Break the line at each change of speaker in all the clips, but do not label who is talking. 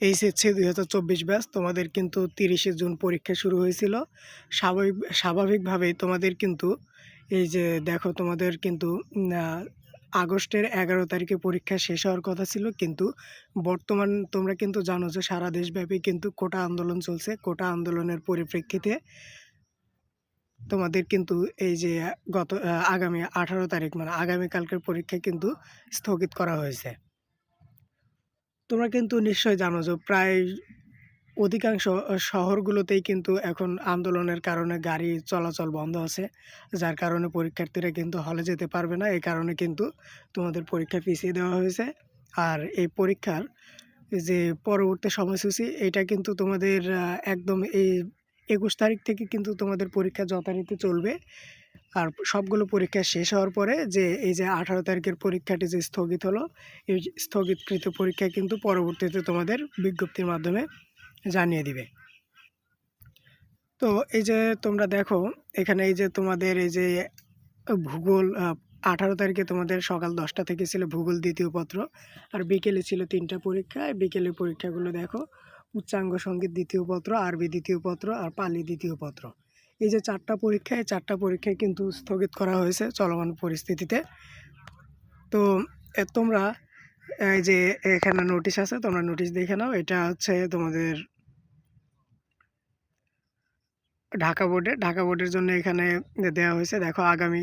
HSC দুই হাজার চব্বিশ ব্যাচ তোমাদের কিন্তু তিরিশে জুন পরীক্ষা শুরু হয়েছিল। স্বাভাবিক, স্বাভাবিকভাবেই তোমাদের কিন্তু এই যে দেখো তোমাদের কিন্তু আগস্টের এগারো তারিখে পরীক্ষা শেষ হওয়ার কথা ছিল, কিন্তু বর্তমান তোমরা কিন্তু জানো যে সারা দেশব্যাপী কিন্তু কোটা আন্দোলন চলছে। কোটা আন্দোলনের পরিপ্রেক্ষিতে তোমাদের কিন্তু এই যে গত আগামী আঠারো তারিখ মানে আগামীকালকের পরীক্ষা কিন্তু স্থগিত করা হয়েছে। তোমরা কিন্তু নিশ্চয় জানো যে প্রায় অধিকাংশ শহরগুলোতেই কিন্তু এখন আন্দোলনের কারণে গাড়ি চলাচল বন্ধ আছে, যার কারণে পরীক্ষার্থীরা কিন্তু হলে যেতে পারবে না। এই কারণে কিন্তু তোমাদের পরীক্ষা পিছিয়ে দেওয়া হয়েছে। আর এই পরীক্ষার যে পরবর্তী সময়সূচি, এটা কিন্তু তোমাদের একদম এই একুশ তারিখ থেকে কিন্তু তোমাদের পরীক্ষা যথারীতি চলবে। আর সবগুলো পরীক্ষা শেষ হওয়ার পরে যে, এই যে আঠারো তারিখের পরীক্ষাটি যে স্থগিত হলো, এই স্থগিতকৃত পরীক্ষা কিন্তু পরবর্তীতে তোমাদের বিজ্ঞপ্তির মাধ্যমে জানিয়ে দিবে। তো এই যে তোমরা দেখো, এখানে এই যে তোমাদের এই যে ভূগোল আঠারো তারিখে তোমাদের সকাল দশটা থেকে ছিল ভূগোল দ্বিতীয় পত্র, আর বিকেলে ছিল তিনটা পরীক্ষা। বিকেলের পরীক্ষাগুলো দেখো, উচ্চাঙ্গ সংগীত দ্বিতীয় পত্র, আরবি দ্বিতীয় পত্র, আর পালি দ্বিতীয় পত্র। এই যে চারটা পরীক্ষা, এই চারটা পরীক্ষায় কিন্তু স্থগিত করা হয়েছে চলমান পরিস্থিতিতে। তো তোমরা, এই যে এখানে নোটিশ আছে, তোমরা নোটিশ দেখে নাও। এটা হচ্ছে তোমাদের ঢাকা বোর্ডে ঢাকা বোর্ডের জন্য এখানে দেওয়া হয়েছে, দেখো আগামী,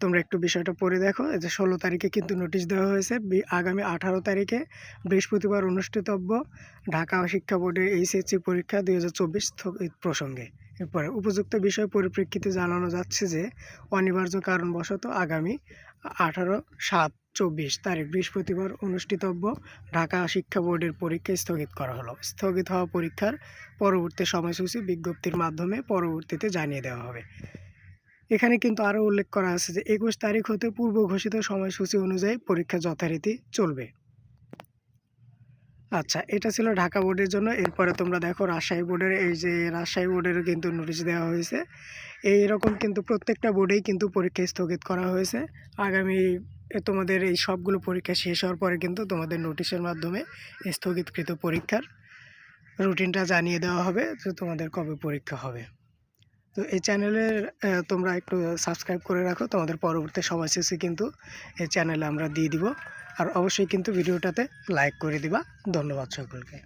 তোমরা একটু বিষয়টা পড়ে দেখো। যে ষোলো তারিখে কিন্তু নোটিশ দেওয়া হয়েছে আগামী আঠারো তারিখে বৃহস্পতিবার অনুষ্ঠিতব্য ঢাকা শিক্ষা বোর্ডের এইচএসসি পরীক্ষা দুই হাজার চব্বিশ প্রসঙ্গে। এরপরে উপযুক্ত বিষয় পরিপ্রেক্ষিতে জানানো যাচ্ছে যে, অনিবার্য কারণবশত আগামী আঠারো সাত চব্বিশ তারিখ বৃহস্পতিবার অনুষ্ঠিতব্য ঢাকা শিক্ষা বোর্ডের পরীক্ষা স্থগিত করা হলো। স্থগিত হওয়া পরীক্ষার পরবর্তী সময়সূচি বিজ্ঞপ্তির মাধ্যমে পরবর্তীতে জানিয়ে দেওয়া হবে। এখানে কিন্তু আরও উল্লেখ করা আছে যে, একুশ তারিখ হতে পূর্ব ঘোষিত সময়সূচি অনুযায়ী পরীক্ষা যথারীতি চলবে। আচ্ছা এটা ছিল ঢাকা বোর্ডের জন্য। এরপরে তোমরা দেখো রাজশাহী বোর্ডের, এই যে রাজশাহী বোর্ডেরও কিন্তু নোটিশ দেওয়া হয়েছে। এই রকম কিন্তু প্রত্যেকটা বোর্ডেই কিন্তু পরীক্ষা স্থগিত করা হয়েছে। আগামী তোমাদের এই সবগুলো পরীক্ষা শেষ হওয়ার পরে কিন্তু তোমাদের নোটিশের মাধ্যমে স্থগিতকৃত পরীক্ষার রুটিনটা জানিয়ে দেওয়া হবে যে তোমাদের কবে পরীক্ষা হবে। তো এই চ্যানেলে তোমরা একটু সাবস্ক্রাইব করে রাখো। তোমাদের পরবর্তী সময়সূচি কিন্তু এই চ্যানেলে আমরা দিয়ে দিব। আর অবশ্যই কিন্তু ভিডিওটাতে লাইক করে দিবা। ধন্যবাদ সকলকে।